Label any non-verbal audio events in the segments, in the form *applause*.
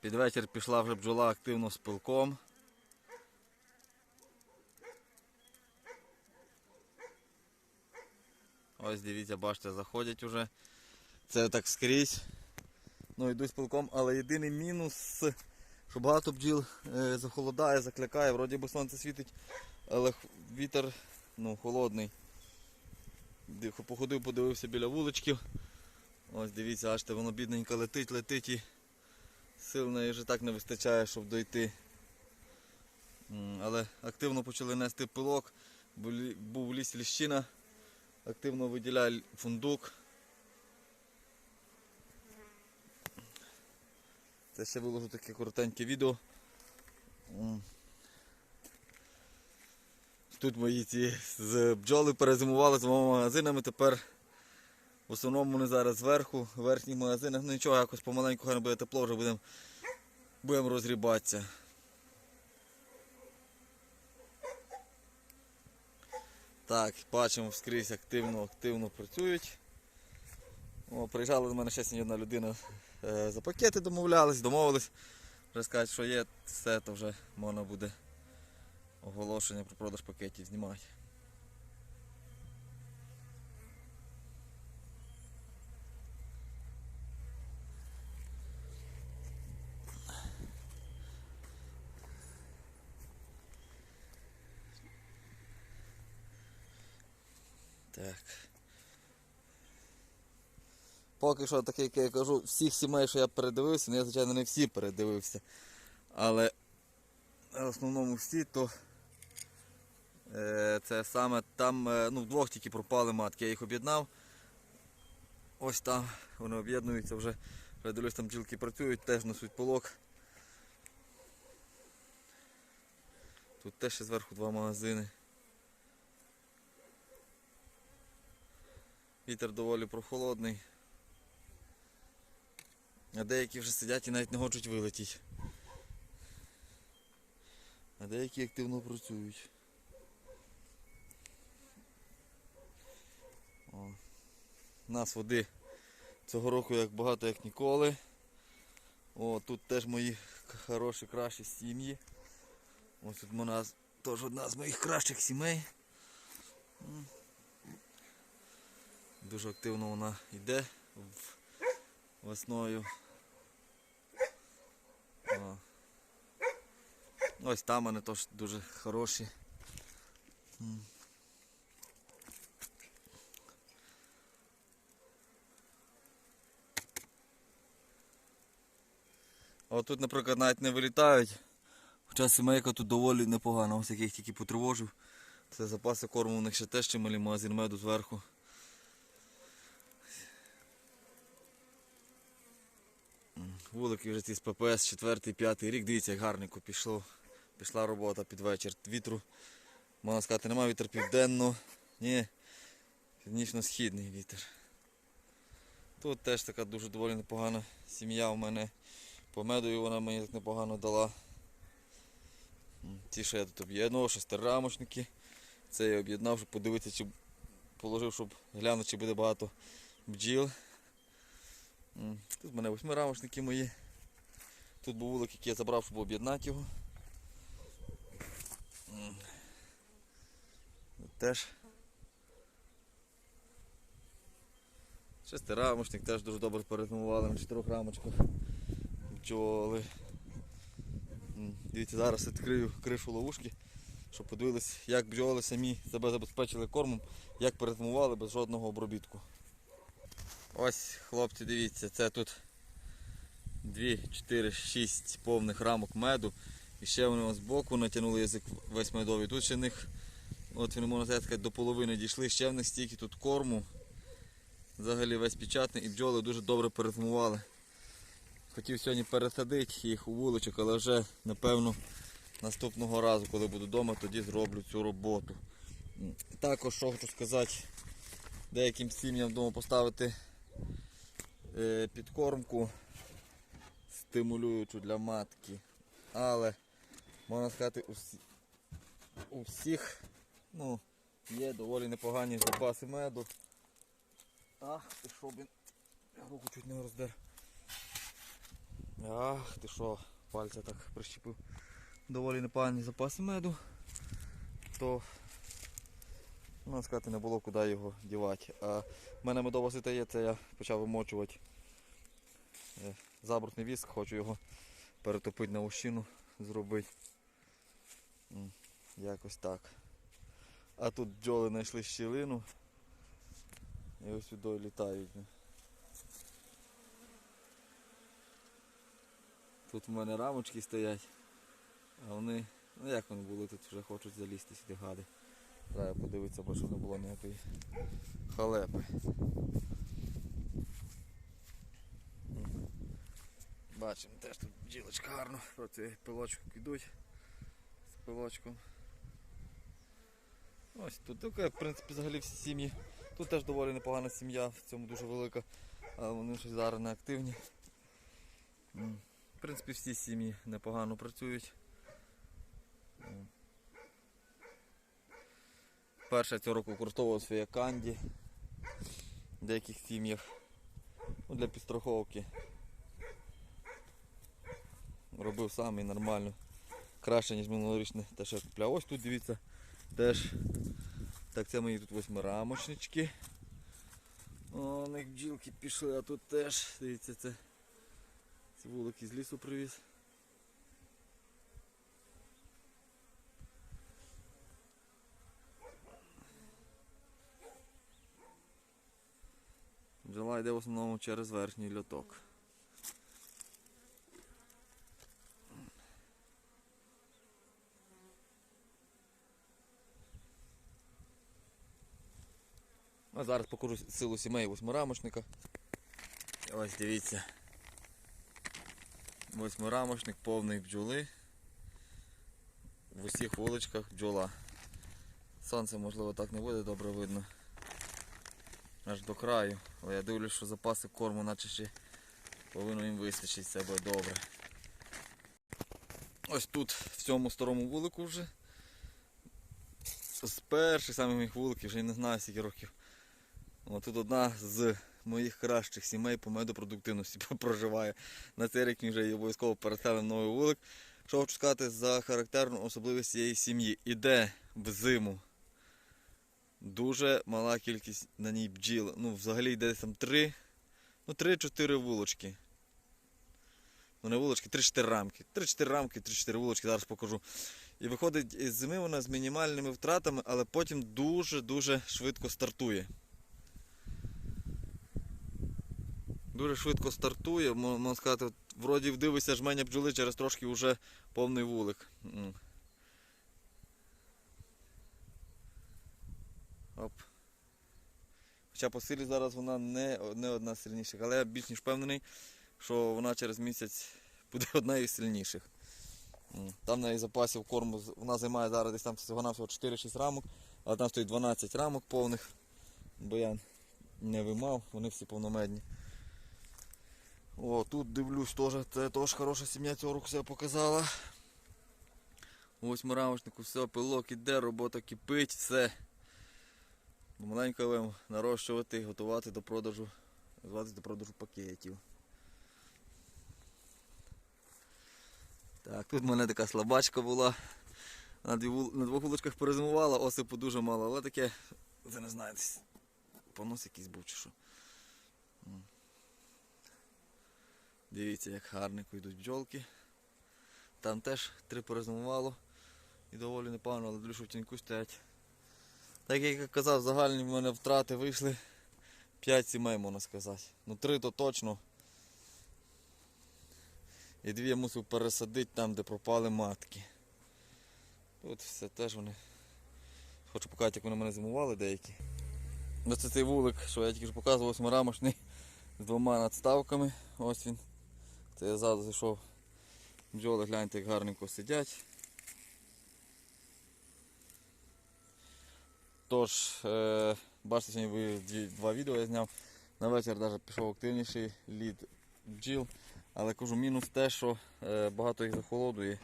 Під вечір пішла вже бджола активно з пилком. Ось дивіться, бачите, заходять уже. Це так скрізь. Ну йдуть з пилком, але єдиний мінус, що багато бджіл е, захолодає, заклякає, вроді би сонце світить, але вітер ну, холодний. Ди- Походив, подивився біля вуличків. Ось дивіться, аж те воно бідненько летить, летить і сил неї вже так не вистачає, щоб дойти. Але активно почали нести пилок, був в лісі ліщина, активно виділяє фундук. Це ще виложу таке коротеньке відео. Тут мої ці з бджоли перезимували з двома магазинами. Тепер в основному вони зараз зверху, в верхніх магазинах. Ну нічого, якось помаленьку, хай не буде тепло, вже будемо будем розгрібатися. Так, бачимо скрізь активно, активно працюють. О, приїжджала до мене ще одна людина е, за пакети домовлялись, домовились. Вже сказати, що є, все, то вже можна буде оголошення про продаж пакетів знімати. Так. Поки що, так як я кажу, всіх сімей, що я передивився, ну я, звичайно, не всі передивився. Але в основному всі, то е, це саме там, е, ну, вдвох тільки пропали матки, я їх об'єднав. Ось там вони об'єднуються вже. Вже дивлюсь, там бджілки працюють, теж несуть полок. Тут теж зверху два магазини. Вітер доволі прохолодний. А деякі вже сидять і навіть не хочуть вилетіти. А деякі активно працюють. О. У нас води цього року як багато як ніколи. О, тут теж мої хороші, кращі сім'ї. Ось тут у нас теж одна з моїх кращих сімей. Дуже активно вона йде весною. Ось там вони теж дуже хороші. А тут, наприклад, навіть не вилітають. Хоча сімейка тут доволі непогана, ось яких тільки потривожив. Це запаси корму у них ще теж чималі магазин меду зверху. Вулики вже ці з ППС 4-5 рік. Дивіться, як гарненько пішло. Пішла робота під вечір. Вітру, можна сказати, немає вітер південно. Ні, північно-східний вітер. Тут теж така дуже доволі непогана сім'я у мене. По медою вона мені так непогано дала. Ті, що я тут об'єднував, шестирамочники. Це я об'єднав, щоб подивитися, чи положив, щоб глянути, чи буде багато бджіл. Тут в мене восьмирамочники мої. Тут був вулик, який я забрав, щоб об'єднати його. Тут Теж. Шестирамочник теж дуже добре перезимували на чотирьох рамочках. Бджоли. Дивіться, зараз відкрию кришу ловушки, щоб подивились, як бджоли самі себе забезпечили кормом, як перезимували без жодного обробітку. Ось, хлопці, дивіться, це тут 2, 4, 6 повних рамок меду. І ще вони з боку натягнули язик весь медовий. Тут ще в них, от вони можна сказати, до половини дійшли, ще в них стільки тут корму. Взагалі весь печатний і бджоли дуже добре перезимували. Хотів сьогодні пересадити їх у вуличок, але вже напевно наступного разу, коли буду вдома, тоді зроблю цю роботу. Також що хочу сказати, деяким сім'ям вдома поставити підкормку стимулюючу для матки. Але можна сказати, у, всі, у всіх ну, є доволі непогані запаси меду. Ах, ти що, блін, руку чуть не роздер. Ах, ти що, пальця так прищепив. Доволі непогані запаси меду. То можна сказати, не було куди його дівати. А в мене медова сита це я почав вимочувати е, забрутний віск, хочу його перетопити на ущину, зробити. Якось так. А тут бджоли знайшли щілину. І ось сюди літають. Тут в мене рамочки стоять, а вони, ну як вони були, тут вже хочуть залізти сюди гади. Треба подивитися, бо щоб не було ніякої халепи. Бачимо, теж тут бджілочка гарно працює, пилочку йдуть з пилочком. Ось тут таке, в принципі, взагалі всі сім'ї. Тут теж доволі непогана сім'я, в цьому дуже велика, але вони щось зараз не активні. В принципі, всі сім'ї непогано працюють. Перша цього року використовував своє канді в деяких сім'ях ну, для підстраховки. Робив сам і нормально. Краще, ніж минулорічне те, що я купляв. Ось тут дивіться, теж. Так, це мої тут восьмирамочнички. О, у них бджілки пішли, а тут теж, дивіться, це. Це вулик із лісу привіз. Бджола йде в основному через верхній льоток. А зараз покажу силу сімей восьмирамочника. Ось дивіться. Восьмирамочник повний бджоли. В усіх вуличках бджола. Сонце можливо так не буде добре видно. Аж до краю. Але я дивлюсь, що запаси корму наче ще повинно їм вистачити, це буде добре. Ось тут, в цьому старому вулику вже. З перших самих моїх вуликів, вже не знаю скільки років. О, тут одна з моїх кращих сімей по медопродуктивності *laughs* проживає. На цей рік він вже її обов'язково переселив новий вулик. Що хочу сказати за характерну особливість цієї сім'ї. Іде в зиму дуже мала кількість на ній бджіл. Ну, взагалі йде там 3, ну 3-4 вулочки. Ну не вулочки, 3-4 рамки. 3-4 рамки, 3-4 вулочки, зараз покажу. І виходить із зими вона з мінімальними втратами, але потім дуже-дуже швидко стартує. Дуже швидко стартує, можна сказати, вроді вдивишся жменя бджоли, через трошки вже повний вулик. Оп. Хоча по силі зараз вона не, не одна з сильніших, але я більш ніж впевнений, що вона через місяць буде *laughs* одна із сильніших. Там неї запасів корму, вона займає зараз десь там всього на всього 4-6 рамок, але там стоїть 12 рамок повних, бо я не вимав, вони всі повномедні. О, тут дивлюсь теж, це теж хороша сім'я цього року себе показала. Ось муравочнику, все, пилок іде, робота кипить, все. Маленько будемо нарощувати, готувати до продажу, звати до продажу пакетів. Так, тут в мене така слабачка була. На, дві, на двох вуличках перезимувала, осипу дуже мало, але таке, це не знаю, понос якийсь був чи що. Дивіться, як гарненько йдуть бджолки. Там теж три перезимувало і доволі непогано, але дуже в тіньку стоять. Так як я казав, загальні в мене втрати вийшли 5 сімей, можна сказати. Ну 3 то точно. І дві я мусив пересадити там, де пропали матки. Тут все теж вони. Хочу показати, як вони мене зимували деякі. Ось це цей вулик, що я тільки що показував, восьмирамочний з двома надставками. Ось він. Це я ззаду зайшов. Бджоли, гляньте, як гарненько сидять. Тож, е, бачите, сьогодні два відео я зняв. На вечір навіть пішов активніший лід бджіл. Але кажу, мінус те, що е, багато їх захолодує.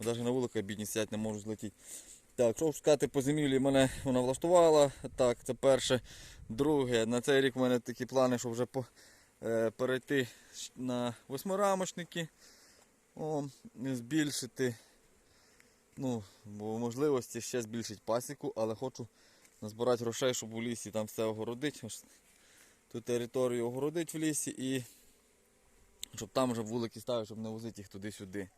Навіть на вулика бідні сидять, не можуть злетіти. Так, що ж сказати, по зимівлі мене вона влаштувала. Так, це перше. Друге, на цей рік у мене такі плани, що вже е, перейти на восьмирамочники, о, збільшити, ну, можливості ще збільшити пасіку, але хочу назбирати грошей, щоб у лісі там все огородити. Ту територію огородить в лісі і щоб там вже вулики ставити, щоб не возити їх туди-сюди.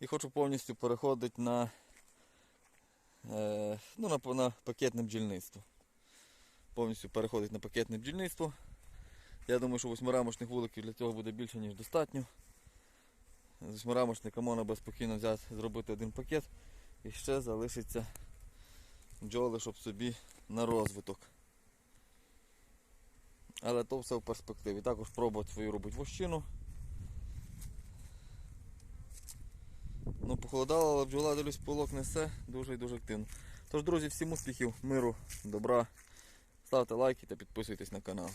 І хочу повністю переходити на, е, ну, на, на пакетне бджільництво. Повністю переходить на пакетне бджільництво. Я думаю, що восьмирамочних вуликів для цього буде більше, ніж достатньо. З восьмирамочника можна би спокійно взяти, зробити один пакет і ще залишиться бджоли, щоб собі на розвиток. Але то все в перспективі. Також пробувати свою робити вощину. Ну, похолодало, але бджола дивлюсь, пилок несе дуже і дуже активно. Тож, друзі, всім успіхів, миру, добра. Ставте лайки та підписуйтесь на канал.